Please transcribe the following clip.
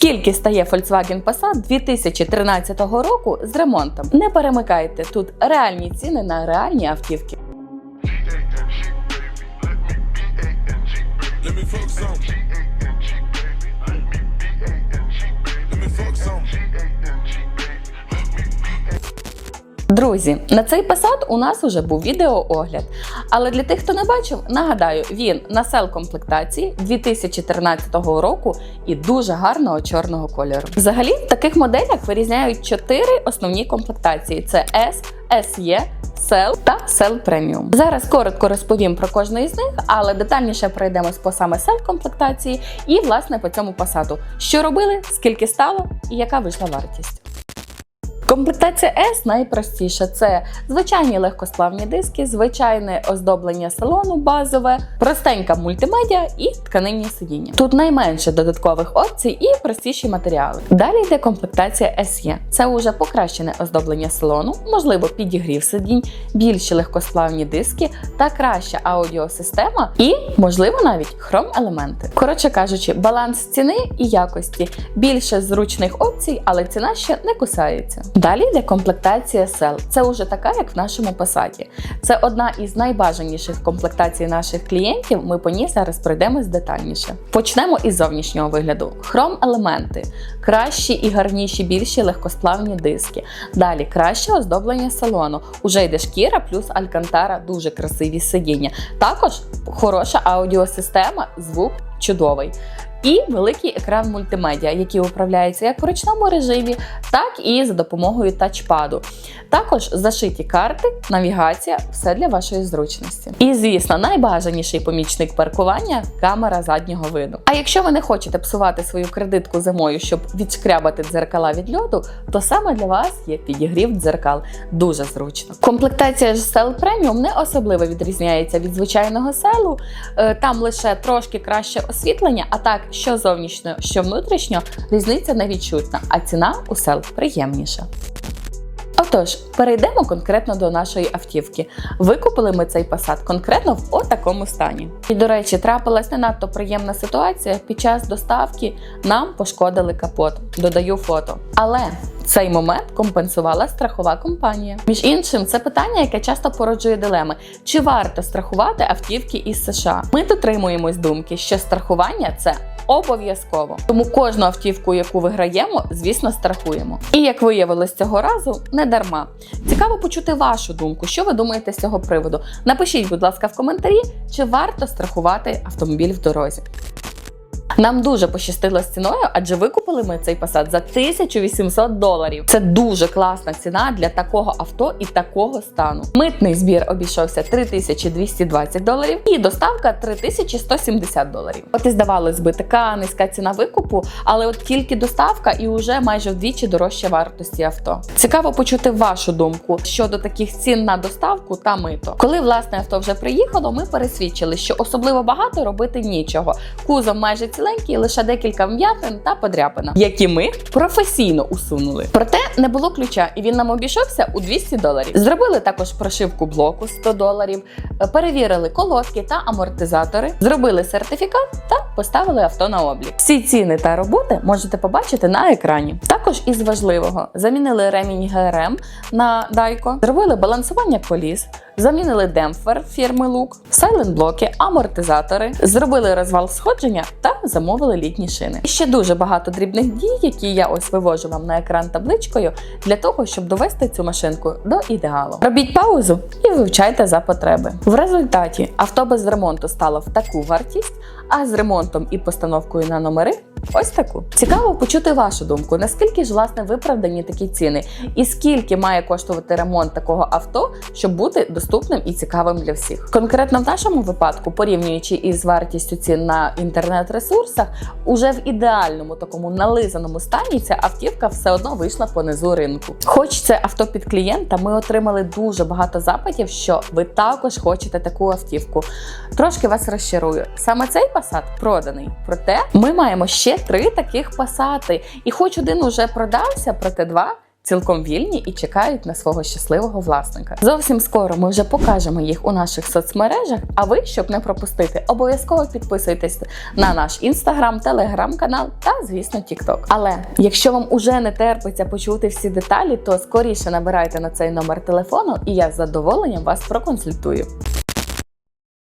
Скільки стає Volkswagen Passat 2013 року з ремонтом? Не перемикайте тут реальні ціни на реальні автівки. Друзі, на цей Passat у нас уже був відеоогляд. Але для тих, хто не бачив, нагадаю, він на сел комплектації 2013 року і дуже гарного чорного кольору. Взагалі, в таких моделях вирізняють чотири основні комплектації: це S, SE, Cell та Cell Premium. Зараз коротко розповім про кожну із них, але детальніше пройдемось по саме Cell комплектації і власне по цьому Passat. Що робили, скільки стало і яка вийшла вартість. Комплектація S найпростіша це звичайні легкосплавні диски, звичайне оздоблення салону базове, простенька мультимедіа і тканинні сидіння. Тут найменше додаткових опцій і простіші матеріали. Далі йде комплектація SE. Це уже покращене оздоблення салону, можливо, підігрів сидінь, більші легкосплавні диски та краща аудіосистема, і, можливо, навіть хром-елементи. Коротше кажучи, баланс ціни і якості, більше зручних опцій, але ціна ще не кусається. Далі йде комплектація Cell. Це вже така, як в нашому Passat. Це одна із найбажаніших комплектацій наших клієнтів. Ми по ній зараз пройдемось детальніше. Почнемо із зовнішнього вигляду: хром-елементи, кращі і гарніші, більші легкосплавні диски. Далі краще оздоблення салону. Уже йде шкіра плюс алькантара, дуже красиві сидіння. Також хороша аудіосистема, звук чудовий. І великий екран мультимедіа, який управляється як в ручному режимі, так і за допомогою тачпаду. Також зашиті карти, навігація, все для вашої зручності. І, звісно, найбажаніший помічник паркування камера заднього виду. А якщо ви не хочете псувати свою кредитку зимою, щоб відшкрябати дзеркала від льоду, то саме для вас є підігрів дзеркал. Дуже зручно. Комплектація ж Cell Premium не особливо відрізняється від звичайного селу. Е, Там лише трошки краще освітлення, а так, що зовнішньо, що внутрішньо, різниця не відчутна, а ціна у сел приємніша. Отож, перейдемо конкретно до нашої автівки. Викупили ми цей Passat конкретно в отакому стані. І, до речі, трапилась не надто приємна ситуація. Під час доставки нам пошкодили капот. Додаю фото. Але цей момент компенсувала страхова компанія. Між іншим, це питання, яке часто породжує дилеми: чи варто страхувати автівки із США? Ми дотримуємось думки, що страхування це обов'язково. Тому кожну автівку, яку виграємо, звісно, страхуємо. І як виявилось цього разу, не дарма. Цікаво почути вашу думку, що ви думаєте з цього приводу. Напишіть, будь ласка, в коментарі, чи варто страхувати автомобіль в дорозі. Нам дуже пощастило з ціною, адже викупили ми цей Passat за 1800 доларів. Це дуже класна ціна для такого авто і такого стану. Митний збір обійшовся 3220 доларів і доставка 3170 доларів. От і здавалось би, така низька ціна викупу, але от тільки доставка і вже майже вдвічі дорожче вартості авто. Цікаво почути вашу думку щодо таких цін на доставку та мито. Коли власне авто вже приїхало, ми пересвідчили, що особливо багато робити нічого. Кузов майже ціленький, лише декілька вм'ятин та подряпина, які ми професійно усунули. Проте не було ключа, і він нам обійшовся у 200 доларів. Зробили також прошивку блоку 100 доларів, е, перевірили колодки та амортизатори, зробили сертифікат та поставили авто на облік. Всі ціни та роботи можете побачити на екрані. Також із важливого замінили ремінь ГРМ на Дайко, зробили балансування коліс. Замінили демпфер фірми Лук, сайлент-блоки, амортизатори, зробили розвал сходження та замовили літні шини. І ще дуже багато дрібних дій, які я ось вивожу вам на екран табличкою, для того, щоб довести цю машинку до ідеалу. Робіть паузу і вивчайте за потреби. В результаті авто без ремонту стало в таку вартість, а з ремонтом і постановкою на номери. Ось таку цікаво почути вашу думку. Наскільки ж власне виправдані такі ціни, і скільки має коштувати ремонт такого авто, щоб бути доступним і цікавим для всіх? Конкретно в нашому випадку, порівнюючи із вартістю цін на інтернет-ресурсах, уже в ідеальному такому нализаному стані ця автівка все одно вийшла по низу ринку. Хоч це авто під клієнта, ми отримали дуже багато запитів, що ви також хочете таку автівку. Трошки вас розчарую. Саме цей Passat проданий. Проте ми маємо ще три таких пасати. І хоч один уже продався, проте два цілком вільні і чекають на свого щасливого власника. Зовсім скоро ми вже покажемо їх у наших соцмережах. А ви, щоб не пропустити, обов'язково підписуйтесь на наш інстаграм, телеграм-канал та, звісно, Тікток. Але якщо вам уже не терпиться почути всі деталі, то скоріше набирайте на цей номер телефону, і я з задоволенням вас проконсультую.